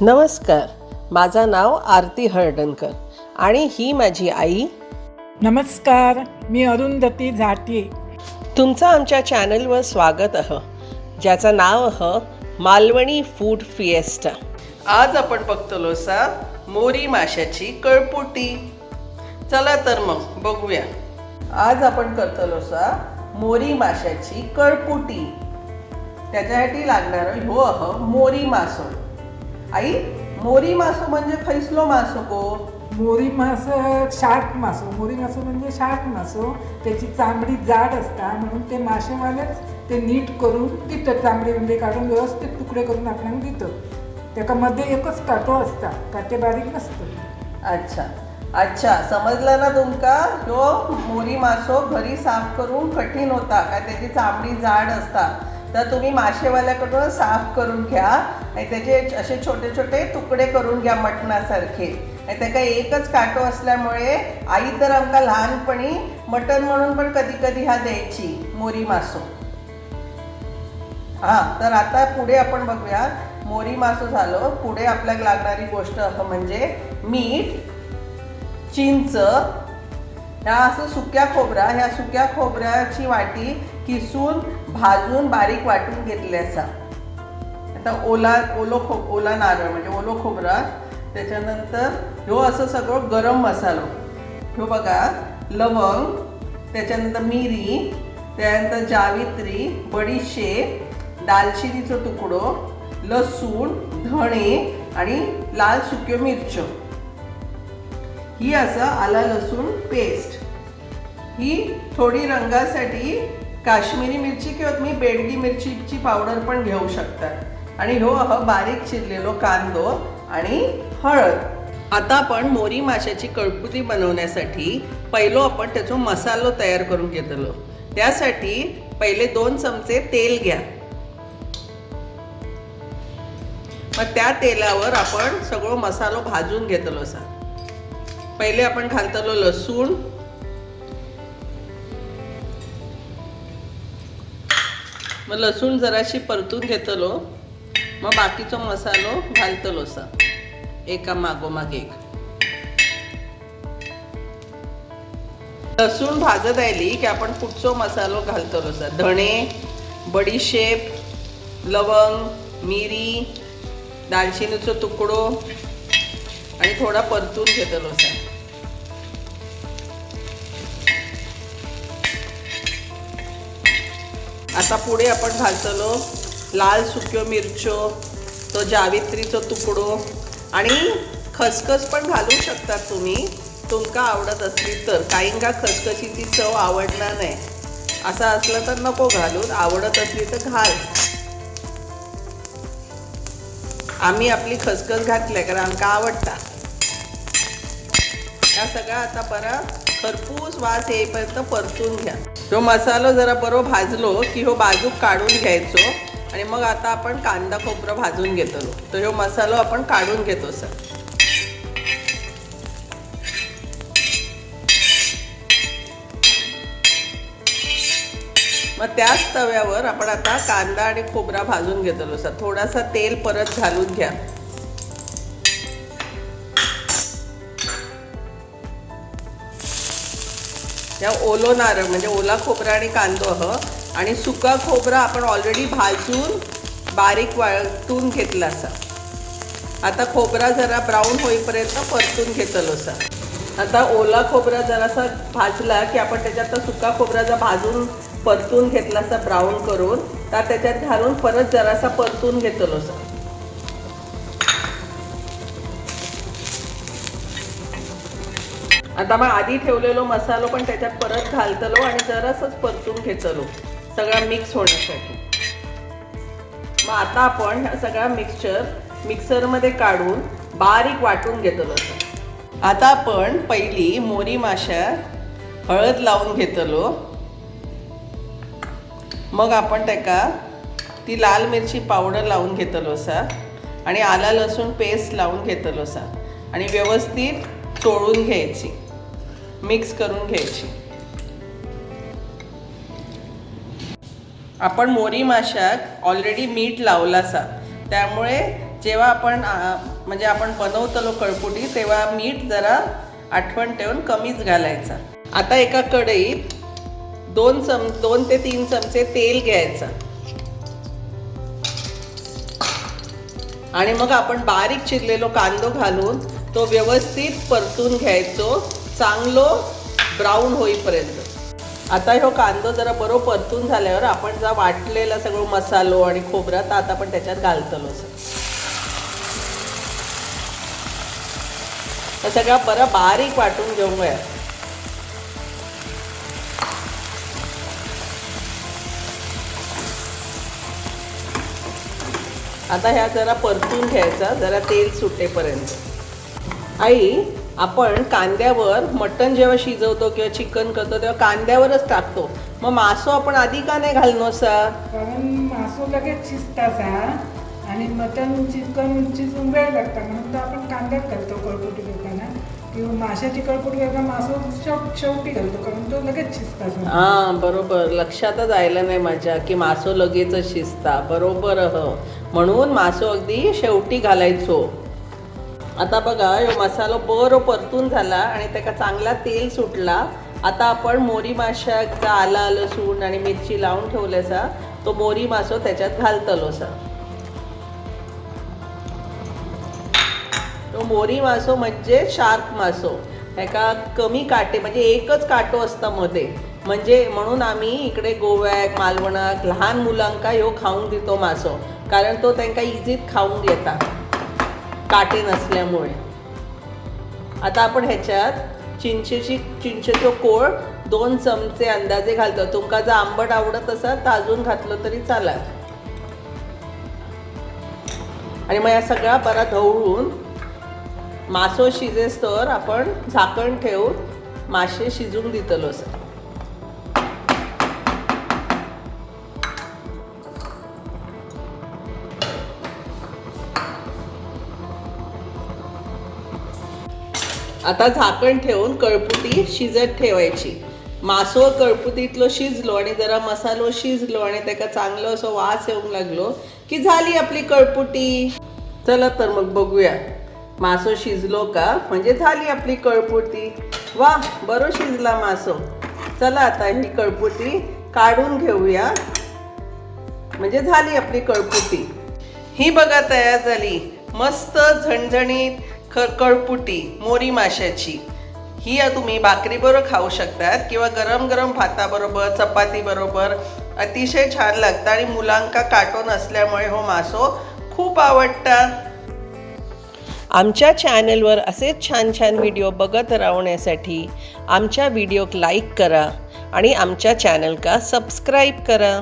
नमस्कार माझं नाव आरती हळदणकर आणि ही माझी आई. नमस्कार मी अरुंधती झाटे. तुमचं आमच्या चॅनलवर स्वागत आहे ज्याचं नाव आहे मालवणी फूड फिएस्टा. आज आपण बघतलो सा मोरी माशाची कळपुटी. चला तर मग बघूया. आज आपण करतलो सा मोरी माशाची कळपुटी. त्याच्यासाठी लागणार ह्यो अह मोरी मासो आई मोरी मासो म्हणजे खैसलो मासो को. मोरी मास शार्क मासो. मोरी मासो म्हणजे शार्क मासो. त्याची चामडी जाड असता म्हणून ते मासेवालेच ते नीट करून दितं चामडी बिमडी काढून व्यवस्थित तुकडे करून आपल्याला दितं. त्याका मध्ये एकच काटो असता काटे बारीक नसतं. अच्छा. अच्छा समजलं ना तुमका? ह्यो मोरी मासो घरी साफ करून कठीण होता काय त्याची चामडी जाड असता. तर तुम्ही मासेवाल्याकडून साफ करून घ्या. आणि त्याचे असे छोटे छोटे तुकडे करून घ्या मटणासारखे. आणि त्याका एकच काटो असल्यामुळे आई तर आमका लहानपणी मटण म्हणून पण कधी कधी हा द्यायची मोरी मासो. हा तर आता पुढे आपण बघूया. मोरी मासो झालो. पुढे आपल्याला लागणारी गोष्ट म्हणजे मीठ चिंच. ह्या असं सुक्या खोबरा ह्या सुक्या खोबऱ्याची वाटी किसून भाजून बारीक वाटून घेतले असा. आता ओला ओलो खो ओला नारळ म्हणजे ओलो खोबरा त्याच्यानंतर ह्यो असं सगळं गरम मसालो. ह्यो बघा लवंग त्याच्यानंतर मिरी त्यानंतर जावित्री बडीशेप दालचिनीचो तुकडो लसूण धणे आणि लाल सुक्यो मिरच्यो. ही असं आला लसूण पेस्ट ही थोडी रंगासाठी काश्मीरी मिरची किंवा तुम्ही बेडगी मिरचीची पावडर पण घेऊ शकता. आणि हो हा बारीक चिरलेलो कांदो आणि हळद. आता आपण मोरी माशाची कळपुती बनवण्यासाठी पहिलो आपण त्याचो मसालो तयार करून घेतलो. त्यासाठी पहिले दोन चमचे तेल घ्या. मग त्या तेलावर आपण सगळं मसालो भाजून घेतलो असा. पहिले आपण घालतलो लसूण मग लसूण जराशी परतून घेतलो. मग बाकीचो मसालो घालतलो असा. एका मागोमाग एक. लसूण भाजत आयली की आपण पुढचो मसालो घालतलो असा. धणे बडीशेप लवंग मिरी दालचिनीचो तुकडो आणि थोडा परतून घेतलो असा. आता पुढे आपण घालतलो लाल सुक्यो मिरच्यो तो जावित्रीचो तुकडो. आणि खसखस पण घालू शकतात तुम्ही. तुमका आवडत असली तर. काहींका खसखशीची चव आवडणार नाही. असं असलं तर नको घालून. आवडत असली तर घाल. आम्ही आपली खसखस घातल्या कारण का आवडता. या सगळा आता परत खरपूस वास येईपर्यंत परतून घ्या. तो मसालो जरा बरो भाजलो की हो बाजूक काढून घ्यायचो. आणि मग आता आपण कांदा खोबरं भाजून घेतो तर ह्यो मसालो आपण काढून घेतो सर. मग त्याच तव्यावर आपण आता कांदा आणि खोबरा भाजून घेतलो सर. थोडासा तेल परत घालून घ्या. या ओलो नारळ म्हणजे ओला खोबरा आणि कांदो ह. आणि सुका खोबरा आपण ऑलरेडी भाजून बारीक वाटून घेतला असा. आता खोबरा जरा ब्राऊन होईपर्यंत परतून घेतलो असा. आता ओला खोबरा जरासा भाजला की आपण त्याच्यात तो सुका जर भाजून परतून घेतला असा ब्राऊन करून तर त्याच्यात घालून परत जरासा परतून घेतलो असा. आता मग आधी ठेवलेलो मसालो पण त्याच्यात परत घालतलो आणि जरासच परतून घेतलो. सगळा मिक्स होण्यासाठी. मग आता आपण सगळा मिक्सचर मिक्सरमध्ये काढून बारीक वाटून घेतलो आता आपण पहिली मोरी माशा हळद लावून घेतलो. मग आपण त्याका ती लाल मिरची पावडर लावून घेतलो असा. आणि आला लसूण पेस्ट लावून घेतलो असा. आणि व्यवस्थित चोळून घ्यायची. मिक्स करून घ्यायची. आपण मोरी माशाक ऑलरेडी मीठ लावला असा. त्यामुळे जेव्हा आपण म्हणजे आपण बनवतलो कळपुटी तेव्हा मीठ जरा आठवण ठेवून कमीच घालायचा. आता एका कढईत दोन चम दोन ते तीन चमचे तेल घ्यायचं. आणि मग आपण बारीक चिरलेलो कांदो घालून तो व्यवस्थित परतून घ्यायचो. चांगलो ब्राऊन होईपर्यंत. आता ह्यो कांदो जरा बरो परतून झाल्यावर आपण जा वाटलेला सगळं मसालो आणि खोबरा तर आता आपण त्याच्यात घालतलो तर सगळा बरा बारीक वाटून घेऊया. आता ह्या जरा परतून घ्यायचा जरा तेल सुटेपर्यंत. आई आपण कांद्यावर मटण जेव्हा शिजवतो किंवा चिकन करतो तेव्हा कांद्यावरच टाकतो. मग मासो आपण आधी का नाही घालनो सा कारण मासो लगेच शिजता सा आणि मटन चिकन शिजून वेळ लागता म्हणून तर आपण कांद्यात घालतो कळपुटी करताना किंवा माशाची कळपुटी करताना मासो शेव- शेवटी घालतो कारण तो लगेच शिजता. हा बरोबर. लक्षातच आलं नाही माझ्या की मासो लगेचच शिजता बरोबर ह. म्हणून मासो अगदी शेवटी घालायचो. आता बघा हो मसालो बरो परतून झाला आणि त्याका चांगला तेल सुटला. आता आपण मोरी माशाचा आला लसूण आणि मिरची लावून ठेवल्याचा तो मोरी मासो त्याच्यात घालतलो असा तो मोरी मासो म्हणजे शार्क मासो. ह्याका कमी काटे म्हणजे एकच काटो असता मध्ये. म्हणजे म्हणून आम्ही इकडे गोव्याक मालवणाक लहान मुलांका ह्यो खाऊन दितो मासो. कारण तो त्यांका इझीत खाऊन घेता काटे नसल्यामुळे आता आपण ह्याच्यात चिंचेची चिंचेचो कोळ दोन चमचे अंदाजे घालतो. तुमका जर आंबट आवडत असाल तर अजून घातलं तरी चालत आणि मग या सगळा बरा ढवळून मासो शिजेस तर आपण झाकण ठेवून मासे शिजून दितलो सर आता झाकण ठेवून कळपुटी शिजत ठेवायची. मासो कळपुतीतलो शिजलो आणि जरा मसालो शिजलो आणि त्याका चांगलो असो वास येऊन लागलो की झाली आपली कळपुटी चला तर मग बघूया. मासो शिजलो का? म्हणजे झाली आपली कळपुटी वा बरो शिजला मासो चला आता ही कळपुटी काढून घेऊया. म्हणजे झाली आपली कळपुटी ही बघा तयार झाली. मस्त झणझणीत. खरकळपुटी कळपुटी मोरी माशाची. ही तुम्ही भाकरीबरोबर खाऊ शकतात किंवा गरम गरम भाताबरोबर चपातीबरोबर. अतिशय छान लागतं आणि मुलांका काटो नसल्यामुळे हो मासो खूप आवडतात आमच्या चॅनलवर असेच छान छान व्हिडिओ बघत राहण्यासाठी आमच्या व्हिडिओक लाईक करा आणि आमच्या चॅनलका सबस्क्राईब करा.